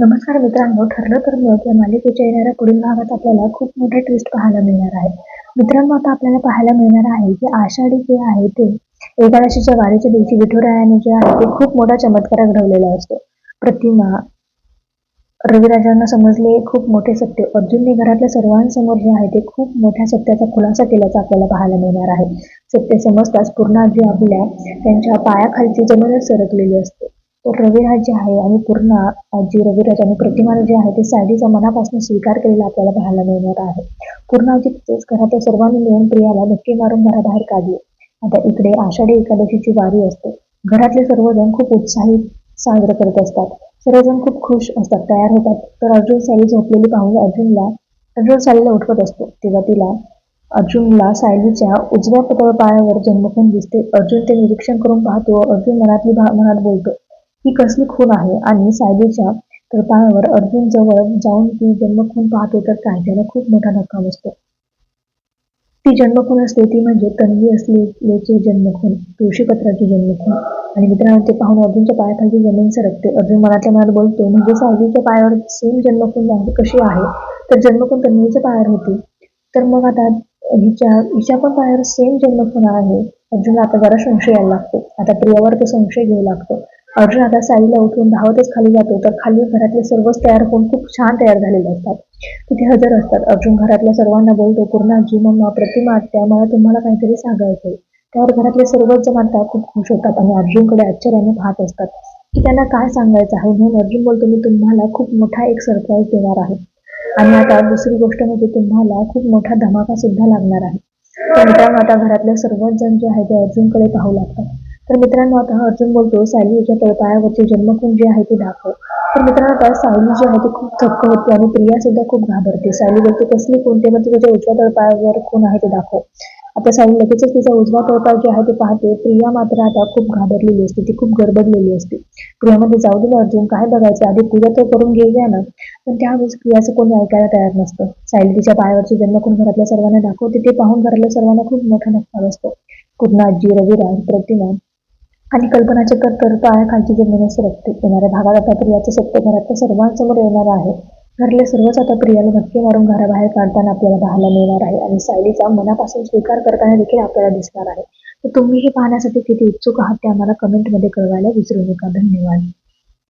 नमस्कार मित्रांनो ठरलं तर मग या मालिकेच्या येणाऱ्या पुढील भागात आपल्याला खूप मोठे ट्विस्ट पाहायला मिळणार आहे. मित्रांनो आता आपल्याला पाहायला मिळणार आहे की आषाढी जे आहे ते एकादशीच्या वारीच्या दिवशी विठुरायाने जे आहे ते खूप मोठा चमत्कार घडवलेला असतो. प्रतिमा रविराजांना समजले खूप मोठे सत्य. अर्जुनने घरातल्या सर्वांसमोर जे आहे ते खूप मोठ्या सत्याचा खुलासा केल्याचा आपल्याला पाहायला मिळणार आहे. सत्य समजताच पूर्णा जी आपल्या त्यांच्या पायाखालची जमीनच सरकलेली असते. तर रविराज जे आहे आणि पूर्ण जी रविराज आणि प्रतिमा जे आहे ते सायलीचा मनापासून स्वीकार केलेला आपल्याला पाहायला मिळणार आहे. पूर्ण आजी तिथेच घरातल्या सर्वांनी मिळून प्रियाला धक्के मारून घराबाहेर काढले. आता इकडे आषाढी एकादशीची वारी असते. घरातले सर्वजण खूप उत्साहित साजरं करत असतात. सर्वजण खूप खुश असतात तयार होतात. तर अर्जुन सायली झोपलेली पाहून अर्जुनला अर्जुन सायलीला उठवत असतो. तेव्हा तिला अर्जुनला सायलीच्या उजव्या पतळ पायावर जन्मकून दिसते. अर्जुन ते निरीक्षण करून पाहतो. अर्जुन मनातली भा मनात बोलतो ही कसली खून आहे? आणि सायलीच्या तर पायावर अर्जुन जवळ जाऊन ती जन्मखून पाहतो तर काय? त्याला खूप मोठा धक्का बसतो. ती जन्मखून असते ती म्हणजे तन्वी असलेल्याचे जन्मखून तुळशीपत्राची जन्मखून. आणि मित्रांनो ते पाहून अर्जुनच्या पायाखाली जमीन सरकते. अर्जुन मनातल्या मनात बोलतो म्हणजे सायलीच्या पायावर सेम जन्मखून कशी आहे? तर जन्मखून तन्वीच्या पायावर होती. तर मग आता हिच्या हिच्या पण पायावर सेम जन्मखून आहे. अर्जुनला आता जरा संशय यायला लागतो. आता प्रियावर तो संशय घेऊ लागतो. अर्जुन आता साईला उठून धावतच खाली जातो. तर खाली घरातले सर्वच तयार होऊन खूप छान तयार झालेले असतात. तिथे हजर असतात. अर्जुन घरातल्या सर्वांना बोलतो पूर्णाजी मम्मा प्रतिमा आत्या मला तुम्हाला काहीतरी सांगायचंय. त्यावर घरातले सर्वच जण आता खूप खुश होतात आणि अर्जुनकडे आश्चर्याने पाहत असतात की त्यांना काय सांगायचं आहे म्हणून अर्जुन बोलतो मी तुम्हाला खूप मोठा एक सरप्राईज देणार आहे. आणि आता दुसरी गोष्ट म्हणजे तुम्हाला खूप मोठा धमाका सुद्धा लागणार आहे. तर मित्रांनो आता घरातले सर्वच जण जे आहे ते अर्जुनकडे पाहू लागतात. तर मित्रांनो आता अर्जुन बोलतो सायली याच्या तळपायावरचे जन्मखून जे आहे ते दाखव. तर मित्रांनो आता सायली जी आहे ती खूप थक्क होते आणि प्रिया सुद्धा खूप घाबरते. सायली बोलते कसली कोणते म्हणजे तुझ्या उजव्या तळपायावर कोण आहे ते दाखव. आता सायली लगेचच तिचा उजवा तळपाय जे आहे ते पाहते. प्रिया मात्र आता खूप घाबरलेली असते ती खूप गडबडलेली असते. प्रियामध्ये जाऊ दिले अर्जुन काय बघायचं? आधी पूजा तर करून घेऊया ना. पण त्यावेळेस प्रियाचं कोणी ऐकायला तयार नसतं. सायली तिच्या पायावरची जन्मखून घरातल्या सर्वांना दाखवते. ते पाहून घरातल्या सर्वांना खूप मोठा नफा असतो. पूर्ण आजी रविराज प्रतिमा आणि कल्पनाचे तर पायाखालची जमीन सरकते येणाऱ्या भागात आता प्रियाचे सत्य घरातल्या सर्वांसमोर येणार आहे. घरले सर्वच आता प्रियाला धक्के मारून घराबाहेर काढताना आपल्याला पाहायला मिळणार आहे. आणि सायलीचा मनापासून स्वीकार करताना देखील आपल्याला दिसणार आहे. तर तुम्ही हे पाहण्यासाठी किती इच्छुक आहात ते आम्हाला कमेंटमध्ये कळवायला विसरू नका. धन्यवाद.